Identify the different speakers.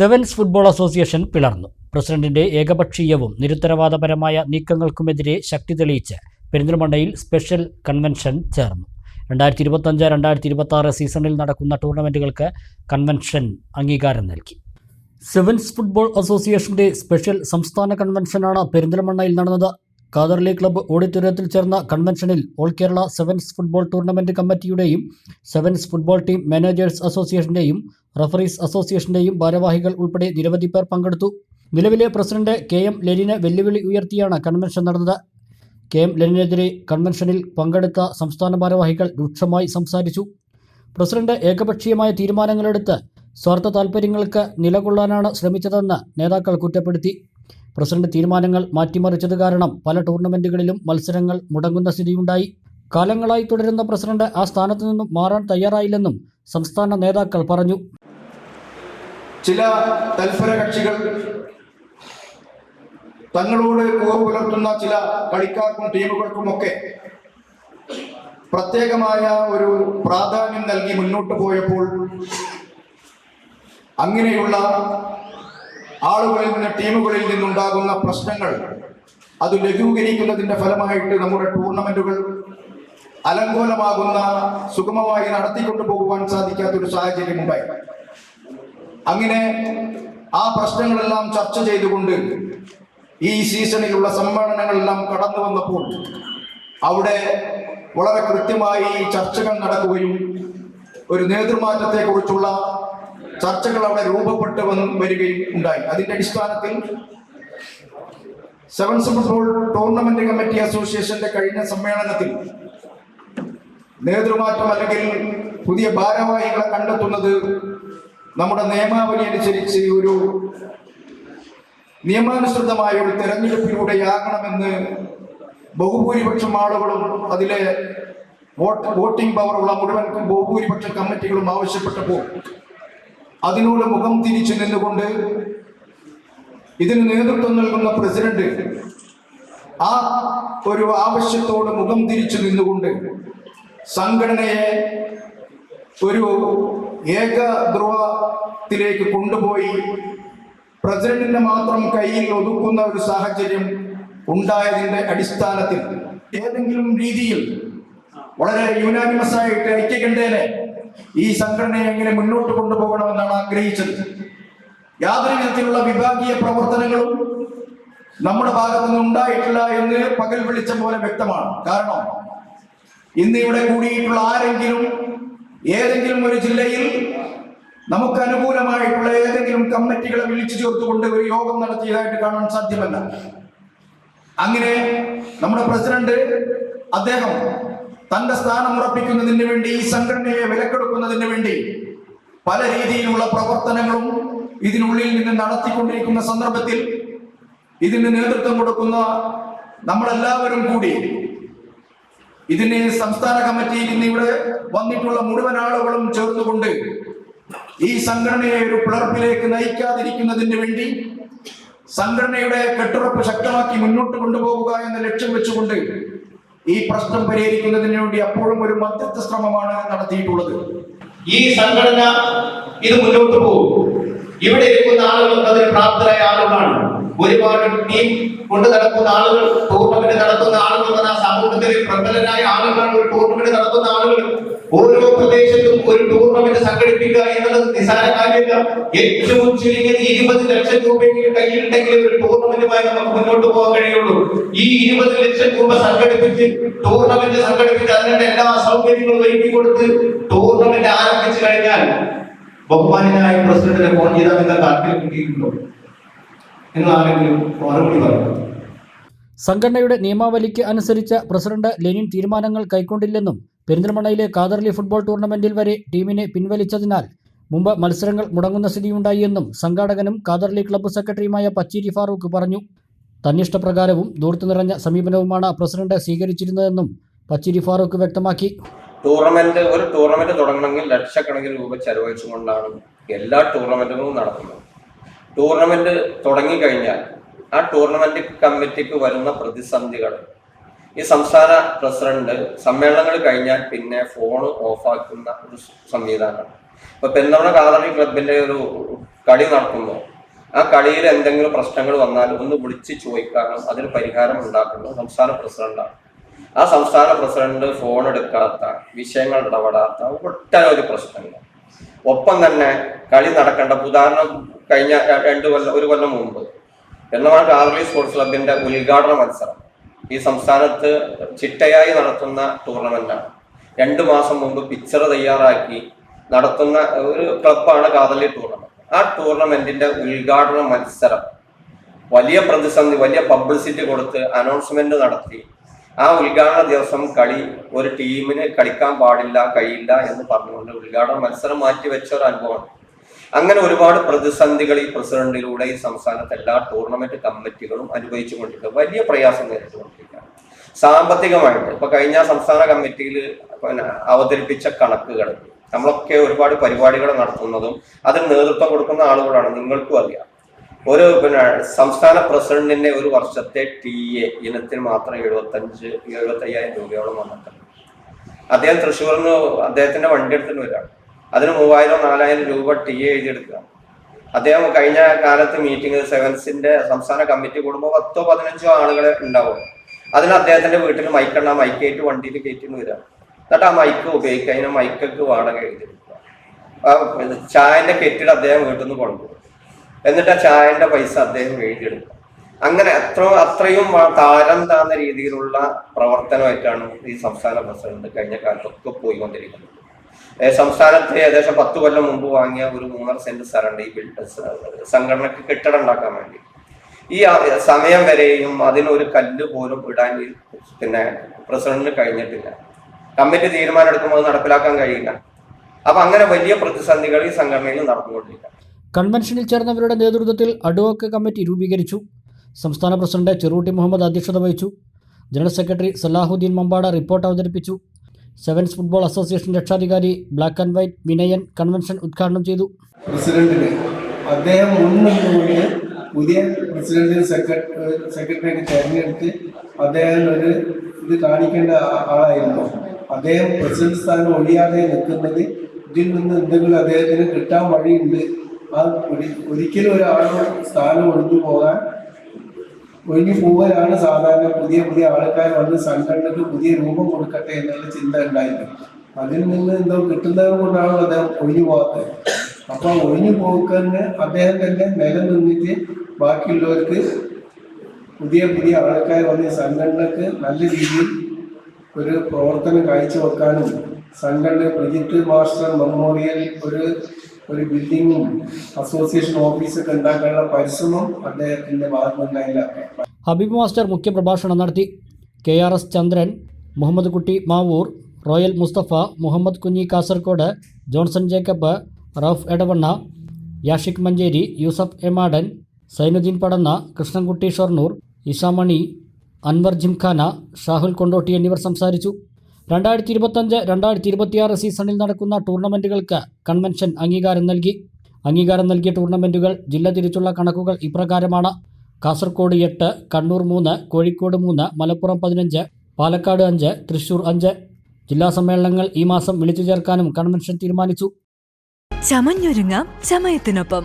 Speaker 1: Sevens football association പിളർന്നു. പ്രസിഡന്റിന്റെ ഏകപക്ഷീയവും നിരുത്തരവാദപരമായ നീക്കങ്ങൾക്കുമെതിരെ ശക്തി തെളിയിച്ച് പെരിന്തൽമണ്ണയിൽ സ്പെഷ്യൽ കൺവെൻഷൻ ചേർന്നു. രണ്ടായിരത്തി ഇരുപത്തഞ്ച് രണ്ടായിരത്തി ഇരുപത്തി ആറ് സീസണിൽ നടക്കുന്ന ടൂർണമെന്റുകൾക്ക് കൺവെൻഷൻ അംഗീകാരം നൽകി. സെവൻസ് ഫുട്ബോൾ അസോസിയേഷന്റെ സ്പെഷ്യൽ സംസ്ഥാന കൺവെൻഷനാണ് പെരിന്തൽമണ്ണയിൽ നടന്നത്. കാദർലി ക്ലബ്ബ് ഓഡിറ്റോറിയത്തിൽ ചേർന്ന കൺവെൻഷനിൽ all Kerala sevens football tournament കമ്മിറ്റിയുടെയും sevens football team managers അസോസിയേഷന്റെയും റഫറീസ് അസോസിയേഷന്റെയും ഭാരവാഹികൾ ഉൾപ്പെടെ നിരവധി പേർ പങ്കെടുത്തു. നിലവിലെ പ്രസിഡന്റ് കെ എം ലെനിന് വെല്ലുവിളി ഉയർത്തിയാണ് കൺവെൻഷൻ നടന്നത്. കെ എം ലെനിനെതിരെ കൺവെൻഷനിൽ പങ്കെടുത്ത സംസ്ഥാന ഭാരവാഹികൾ രൂക്ഷമായി സംസാരിച്ചു. പ്രസിഡന്റ് ഏകപക്ഷീയമായ തീരുമാനങ്ങളെടുത്ത് സ്വാർത്ഥ താൽപ്പര്യങ്ങൾക്ക് നിലകൊള്ളാനാണ് ശ്രമിച്ചതെന്ന് നേതാക്കൾ കുറ്റപ്പെടുത്തി. പ്രസിഡന്റ് തീരുമാനങ്ങൾ മാറ്റിമറിച്ചത് കാരണം പല ടൂർണമെന്റുകളിലും മത്സരങ്ങൾ മുടങ്ങുന്ന സ്ഥിതിയുണ്ടായി. കാലങ്ങളായി തുടരുന്ന പ്രസിഡന്റ് ആ സ്ഥാനത്തു നിന്നും മാറാൻ തയ്യാറായില്ലെന്നും സംസ്ഥാന നേതാക്കൾ പറഞ്ഞു.
Speaker 2: ചില തൽപര കക്ഷികൾ തങ്ങളോട് കൂറ് പുലർത്തുന്ന ചില കളിക്കാർക്കും ടീമുകൾക്കുമൊക്കെ പ്രത്യേകമായ ഒരു പ്രാധാന്യം നൽകി മുന്നോട്ട് പോയപ്പോൾ അങ്ങനെയുള്ള ആളുകളിൽ നിന്ന് ടീമുകളിൽ നിന്നുണ്ടാകുന്ന പ്രശ്നങ്ങൾ അത് ലഘൂകരിക്കുന്നതിന്റെ ഫലമായിട്ട് നമ്മുടെ ടൂർണമെന്റുകൾ അലങ്കോലമാകുന്ന സുഗമമായി നടത്തിക്കൊണ്ടു പോകുവാൻ സാധിക്കാത്തൊരു സാഹചര്യമുണ്ടായി. അങ്ങനെ ആ പ്രശ്നങ്ങളെല്ലാം ചർച്ച ചെയ്തുകൊണ്ട് ഈ സീസണിലുള്ള സമ്മേളനങ്ങളെല്ലാം കടന്നു വന്നപ്പോൾ അവിടെ വളരെ കൃത്യമായി ചർച്ചകൾ നടക്കുകയും ഒരു നേതൃമാറ്റത്തെ കുറിച്ചുള്ള ചർച്ചകൾ അവിടെ രൂപപ്പെട്ട് വരികയും ഉണ്ടായി. അതിന്റെ അടിസ്ഥാനത്തിൽ സെവൻസ് ഫുട്ബോൾ ടൂർണമെന്റ് കമ്മിറ്റി അസോസിയേഷന്റെ കഴിഞ്ഞ സമ്മേളനത്തിൽ നേതൃമാറ്റം അല്ലെങ്കിൽ പുതിയ ഭാരവാഹികളെ കണ്ടെത്തുന്നത് നമ്മുടെ നിയമാവലി അനുസരിച്ച് ഒരു നിയമാനുസൃതമായ ഒരു തെരഞ്ഞെടുപ്പിലൂടെയാകണമെന്ന് ബഹുഭൂരിപക്ഷം ആളുകളും അതിലെ വോട്ടിംഗ് പവർ ഉള്ള മുഴുവൻ ബഹുഭൂരിപക്ഷം കമ്മിറ്റികളും ആവശ്യപ്പെട്ടപ്പോൾ അതിനോട് മുഖം തിരിച്ചു നിന്നുകൊണ്ട് ഇതിന് നേതൃത്വം നൽകുന്ന പ്രസിഡന്റ് ആ ഒരു ആവശ്യത്തോട് മുഖം തിരിച്ചു നിന്നുകൊണ്ട് സംഘടനയെ ഒരു ഏകധ്രുവത്തിലേക്ക് കൊണ്ടുപോയി പ്രസിഡന്റിന്റെ മാത്രം കയ്യിൽ ഒതുക്കുന്ന ഒരു സാഹചര്യം ഉണ്ടായതിന്റെ അടിസ്ഥാനത്തിൽ ഏതെങ്കിലും രീതിയിൽ വളരെ യുനാനിമസ് ആയിട്ട് ഐക്യകണ്ഠേനെ ഈ സംഘടനയെ എങ്ങനെ മുന്നോട്ട് കൊണ്ടുപോകണമെന്നാണ് ആഗ്രഹിച്ചത്? യാതൊരു വിധത്തിലുള്ള വിഭാഗീയ പ്രവർത്തനങ്ങളും നമ്മുടെ ഭാഗത്തു നിന്ന് ഉണ്ടായിട്ടില്ല എന്ന് പകൽ വെളിച്ചം പോലെ വ്യക്തമാണ്. കാരണം ഇന്ന് ഇവിടെ കൂടിയിട്ടുള്ള ആരെങ്കിലും ഏതെങ്കിലും ഒരു ജില്ലയിൽ നമുക്ക് അനുകൂലമായിട്ടുള്ള ഏതെങ്കിലും കമ്മിറ്റികളെ വിളിച്ചു ചേർത്തുകൊണ്ട് ഒരു യോഗം നടത്തിയതായിട്ട് കാണാൻ സാധ്യമല്ല. അങ്ങനെ നമ്മുടെ പ്രസിഡന്റ് അദ്ദേഹം തന്റെ സ്ഥാനം ഉറപ്പിക്കുന്നതിന് വേണ്ടി ഈ സംഘടനയെ വിലക്കെടുക്കുന്നതിന് വേണ്ടി പല രീതിയിലുള്ള പ്രവർത്തനങ്ങളും ഇതിനുള്ളിൽ നിന്ന് നടത്തിക്കൊണ്ടിരിക്കുന്ന സന്ദർഭത്തിൽ ഇതിന് നേതൃത്വം കൊടുക്കുന്ന നമ്മളെല്ലാവരും കൂടി ഇതിന് സംസ്ഥാന കമ്മിറ്റിയിൽ നിന്ന് ഇവിടെ വന്നിട്ടുള്ള മുഴുവൻ ആളുകളും ചേർന്നുകൊണ്ട് ഈ സംഘടനയെ ഒരു പിളർപ്പിലേക്ക് നയിക്കാതിരിക്കുന്നതിന് വേണ്ടി സംഘടനയുടെ കെട്ടുറപ്പ് ശക്തമാക്കി മുന്നോട്ട് കൊണ്ടുപോകുക എന്ന ലക്ഷ്യം വെച്ചുകൊണ്ട് ഈ പ്രശ്നം പരിഹരിക്കുന്നതിന് വേണ്ടി അപ്പോഴും ഒരു മധ്യസ്ഥ ശ്രമമാണ് നടത്തിയിട്ടുള്ളത്.
Speaker 3: ഈ സംഘടന ഇത് മുന്നോട്ട് പോകും. ഇവിടെ ഇരിക്കുന്ന ആളുകൾ അതിന് പ്രാപ്തരായ ആളുകളാണ്. ഒരുപാട് ടീം കൊണ്ട് നടക്കുന്ന ആളുകൾ ടൂർണമെന്റ് നടത്തുന്ന ആളുകൾ ആ സമൂഹത്തിൽ പ്രബലരായ ആളുകളാണ് ഒരു ടൂർണമെന്റ് നടത്തുന്ന ആളുകൾ. ഓരോ പ്രദേശത്തും ഒരു ടൂർണമെന്റ് സംഘടിപ്പിക്കുക എന്നുള്ളത് നിസാര കാര്യമല്ല. ഏറ്റവും ചുരുങ്ങിയത് ഇരുപത് ലക്ഷം രൂപയെങ്കിലും കയ്യിലുണ്ടെങ്കിൽ ഒരു ടൂർണമെന്റുമായി നമുക്ക് മുന്നോട്ട് പോകാൻ കഴിയുള്ളൂ. ഈ ഇരുപത് ലക്ഷം രൂപ സംഘടിപ്പിച്ച് ടൂർണമെന്റ് സംഘടിപ്പിച്ച് അതിനുള്ള എല്ലാ സൗകര്യങ്ങളും ഒരുക്കി കൊടുത്ത് ടൂർണമെന്റ് ആരംഭിച്ചു കഴിഞ്ഞാൽ ബഹുമാനായ പ്രസിഡന്റിനെ ഫോൺ ചെയ്താൽ നിങ്ങൾ താല്പര്യം കിട്ടിയിട്ടുണ്ടോ നിങ്ങൾ ആരെങ്കിലും മറുപടി പറഞ്ഞു
Speaker 1: സംഘടനയുടെ നിയമാവലിക്ക് അനുസരിച്ച് പ്രസിഡന്റ് ലെനിൻ തീരുമാനങ്ങൾ കൈക്കൊണ്ടില്ലെന്നും പെരിന്തൽമണ്ണയിലെ കാതർലി ഫുട്ബോൾ ടൂർണമെന്റിൽ വരെ ടീമിനെ പിൻവലിച്ചതിനാൽ മുമ്പ് മത്സരങ്ങൾ മുടങ്ങുന്ന സ്ഥിതിയുണ്ടായിയെന്നും സംഘാടകനും കാതർലി ക്ലബ്ബ് സെക്രട്ടറിയുമായ പച്ചീരി ഫാറൂഖ് പറഞ്ഞു. തന്നിഷ്ടപ്രകാരവും ദൂർത്ത് നിറഞ്ഞ സമീപനവുമാണ് പ്രസിഡന്റ് സ്വീകരിച്ചിരുന്നതെന്നും പച്ചിരി ഫാറൂഖ് വ്യക്തമാക്കി.
Speaker 4: ടൂർണമെന്റ് ഒരു ടൂർണമെന്റ് തുടങ്ങണമെങ്കിൽ ലക്ഷക്കണക്കിന് രൂപ ചെലവഴിച്ചുകൊണ്ടാണ് എല്ലാ ടൂർണമെന്റുകളും നടക്കുന്നത് ടൂർണമെന്റ് തുടങ്ങിക്കഴിഞ്ഞാൽ ആ ടൂർണമെന്റ് കമ്മിറ്റിക്ക് വരുന്ന പ്രതിസന്ധികൾ ഈ സംസ്ഥാന പ്രസിഡന്റ് സമ്മേളനങ്ങൾ കഴിഞ്ഞാൽ പിന്നെ ഫോൺ ഓഫാക്കുന്ന ഒരു സംവിധാനമാണ് ഇപ്പൊ പെരുന്തമണ കാതറി ക്ലബിന്റെ ഒരു കളി നടക്കുന്നു ആ കളിയിൽ എന്തെങ്കിലും പ്രശ്നങ്ങൾ വന്നാൽ ഒന്ന് വിളിച്ച് ചോദിക്കാനും അതിന് പരിഹാരം ഉണ്ടാക്കുന്നത് സംസ്ഥാന പ്രസിഡന്റാണ്. ആ സംസ്ഥാന പ്രസിഡന്റ് ഫോൺ എടുക്കാത്ത വിഷയങ്ങൾ ഇടപെടാത്ത ഒട്ടനവധി പ്രശ്നങ്ങൾ. ഒപ്പം തന്നെ കളി നടക്കേണ്ട ഉദാഹരണം കഴിഞ്ഞ രണ്ടു കൊല്ലം ഒരു കൊല്ലം മുമ്പ്. പെരുന്തമണ കാർലി സ്പോർട്സ് ക്ലബിന്റെ ഉദ്ഘാടന മത്സരം. ഈ സംസ്ഥാനത്ത് ചിട്ടയായി നടത്തുന്ന ടൂർണമെന്റാണ് രണ്ടു മാസം മുമ്പ് പിക്ചർ തയ്യാറാക്കി നടത്തുന്ന ഒരു ക്ലബാണ് കാതലി ടൂർണമെന്റ് ആ ടൂർണമെന്റിന്റെ ഉദ്ഘാടന മത്സരം വലിയ പ്രതിസന്ധി വലിയ പബ്ലിസിറ്റി കൊടുത്ത് അനൗൺസ്മെന്റ് നടത്തി. ആ ഉദ്ഘാടന ദിവസം കളി ഒരു ടീമിന് കളിക്കാൻ പാടില്ല കഴിയില്ല എന്ന് പറഞ്ഞുകൊണ്ട് ഉദ്ഘാടന മത്സരം മാറ്റിവെച്ച ഒരു അനുഭവമാണ്. അങ്ങനെ ഒരുപാട് പ്രതിസന്ധികൾ ഈ പ്രസിഡന്റിലൂടെ ഈ സംസ്ഥാനത്തെ എല്ലാ ടൂർണമെന്റ് കമ്മിറ്റികളും അനുഭവിച്ചുകൊണ്ടിട്ടുണ്ട്. വലിയ പ്രയാസം നേരിട്ടുകൊണ്ടിരിക്കുകയാണ് സാമ്പത്തികമായിട്ട്. ഇപ്പൊ കഴിഞ്ഞ സംസ്ഥാന കമ്മിറ്റിയിൽ അവതരിപ്പിച്ച കണക്കുകൾ നമ്മളൊക്കെ ഒരുപാട് പരിപാടികൾ നടത്തുന്നതും അതിന് നേതൃത്വം കൊടുക്കുന്ന ആളുകളാണ് നിങ്ങൾക്കും അറിയാം. ഒരു പിന്നെ സംസ്ഥാന പ്രസിഡന്റിന്റെ ഒരു വർഷത്തെ ടി എ ഇനത്തിന് മാത്രം എഴുപത്തഞ്ച് എഴുപത്തി അയ്യായിരം രൂപയോളം വന്നിട്ടുണ്ട്. അദ്ദേഹം തൃശ്ശൂരിൽ നിന്ന് അദ്ദേഹത്തിന്റെ വണ്ടി എടുത്തിട്ട് വരികയാണ്. അതിന് മൂവായിരം നാലായിരം രൂപ ടി എ എഴുതിയെടുക്കുക അദ്ദേഹം കഴിഞ്ഞ കാലത്ത് മീറ്റിംഗ് സെവൻസിന്റെ സംസ്ഥാന കമ്മിറ്റി കൂടുമ്പോൾ പത്തോ പതിനഞ്ചോ ആളുകളെ ഉണ്ടാവും അതിന് അദ്ദേഹത്തിന്റെ വീട്ടിൽ മൈക്കെണ്ണ മൈക്കേറ്റ് വണ്ടിയിൽ കയറ്റിന്ന് വരാം. എന്നിട്ട് ആ മൈക്ക് ഉപയോഗിക്കുക. അതിന് മൈക്കൊക്കെ വാടക എഴുതിയെടുക്കുക. ചായന്റെ കെറ്റിൽ അദ്ദേഹം വീട്ടിൽ നിന്ന് കൊണ്ടുപോകും. എന്നിട്ട് ആ ചായന്റെ പൈസ അദ്ദേഹം എഴുതിയെടുക്കും. അങ്ങനെ അത്ര അത്രയും താരം താന്ന രീതിയിലുള്ള പ്രവർത്തനമായിട്ടാണ് ഈ സംസ്ഥാന പ്രസിഡന്റ് കഴിഞ്ഞ കാലത്തൊക്കെ പോയിക്കൊണ്ടിരിക്കുന്നത്. സംസ്ഥാനത്ത് ഏകദേശം പത്ത് കൊല്ലം മുമ്പ് വാങ്ങിയ ഒരു മൂന്നര സെന്റ് സ്ഥലമുണ്ട് ഈ ബിൽഡ് സംഘടനയ്ക്ക് കെട്ടിടം ഉണ്ടാക്കാൻ വേണ്ടി. ഈ സമയം വരെയും അതിനൊരു കല്ല് പോലും ഇടാൻ പിന്നെ പ്രസിഡന്റിന് കഴിഞ്ഞിട്ടില്ല. കമ്മിറ്റി തീരുമാനം എടുക്കുമ്പോൾ അത് നടപ്പിലാക്കാൻ കഴിയില്ല. അപ്പൊ അങ്ങനെ വലിയ പ്രതിസന്ധികൾ ഈ സംഘടനയിൽ നടന്നുകൊണ്ടിരിക്കുക
Speaker 1: കൺവെൻഷനിൽ ചേർന്നവരുടെ നേതൃത്വത്തിൽ അഡ്വോക്ക് കമ്മിറ്റി രൂപീകരിച്ചു. സംസ്ഥാന പ്രസിഡന്റ് ചെറുട്ടി മുഹമ്മദ് അധ്യക്ഷത വഹിച്ചു. General secretary Salahuddin Mambada report അവതരിപ്പിച്ചു. സെവൻസ് ഫുട്ബോൾ അസോസിയേഷൻ രക്ഷാധികാരി black and white Vinayan convention ഉദ്ഘാടനം ചെയ്തു.
Speaker 5: പ്രസിഡന്റിന് അദ്ദേഹം മുൻനിന്നുകൊണ്ട് പുതിയ പ്രസിഡന്റിന് സെക്രട്ടറി സെക്രട്ടറിയെ തെരഞ്ഞെടുത്ത് അദ്ദേഹം ഒരു ഇത് കാണിക്കേണ്ട ആളായിരുന്നു. അദ്ദേഹം പ്രസിഡന്റ് സ്ഥാനം ഒഴിയാതെ നിൽക്കുന്നത് ഇതിൽ നിന്ന് എന്തെങ്കിലും അദ്ദേഹത്തിന് കിട്ടാൻ വഴിയുണ്ട്. ഒരി- ഒരിക്കലും ഒരാളോട് സ്ഥാനം ഒഴിഞ്ഞു പോകാൻ ഒഴിഞ്ഞു പോകലാണ് സാധാരണ പുതിയ പുതിയ ആൾക്കാർ വന്ന് സംഘടനക്ക് പുതിയ രൂപം കൊടുക്കട്ടെ എന്നുള്ള ചിന്ത ഉണ്ടായിരുന്നു. അതിൽ നിന്ന് എന്തോ കിട്ടുന്നത് കൊണ്ടാണ് അദ്ദേഹം ഒഴിഞ്ഞു പോകാത്തത്. അപ്പൊ ഒഴിഞ്ഞു പോക്കന്ന് അദ്ദേഹം തന്നെ നിലനിന്നിട്ട് ബാക്കിയുള്ളവർക്ക് പുതിയ പുതിയ ആൾക്കാർ വന്ന സംഘടനക്ക് നല്ല രീതിയിൽ ഒരു പ്രവർത്തനം കാഴ്ചവെക്കാനും സംഘടന പ്രജിത്ത് മാസ്റ്റർ മെമ്മോറിയൽ ഒരു ഒരു ബിൽഡിങ്ങും അസോസിയേഷൻ ഓഫീസൊക്കെ ഉണ്ടാക്കാനുള്ള പരിശ്രമം അദ്ദേഹത്തിന്റെ ഭാഗമുണ്ടായില്ല
Speaker 1: ഹബീബ് മാസ്റ്റർ മുഖ്യപ്രഭാഷണം നടത്തി K R S Chandran Muhammad Kutty Mavoor royal Mustafa Muhammad Kunhi Kasaragod Johnson Jacob rough Edavanna Yashik Manjeri Yusuf Emadan Zainuddin Padanna Krishnankutty Shoranur Ishamani Anwar gymkhana Shahul Kondotty എന്നിവർ സംസാരിച്ചു. രണ്ടായിരത്തി ഇരുപത്തഞ്ച് രണ്ടായിരത്തി ഇരുപത്തിയാറ് സീസണിൽ നടക്കുന്ന ടൂർണമെന്റുകൾക്ക് കൺവെൻഷൻ അംഗീകാരം നൽകി. അംഗീകാരം നൽകിയ ടൂർണമെന്റുകൾ ജില്ല തിരിച്ചുള്ള കണക്കുകൾ ഇപ്രകാരമാണ്. കാസർഗോഡ് എട്ട് കണ്ണൂർ മൂന്ന് കോഴിക്കോട് മൂന്ന് മലപ്പുറം പതിനഞ്ച് പാലക്കാട് അഞ്ച് തൃശൂർ അഞ്ച്. ജില്ലാ സമ്മേളനങ്ങൾ ഈ മാസം വിളിച്ചു ചേർക്കാനും കൺവെൻഷൻ തീരുമാനിച്ചു.
Speaker 6: ചമഞ്ഞൊരുങ്ങാം ചമയത്തിനൊപ്പം.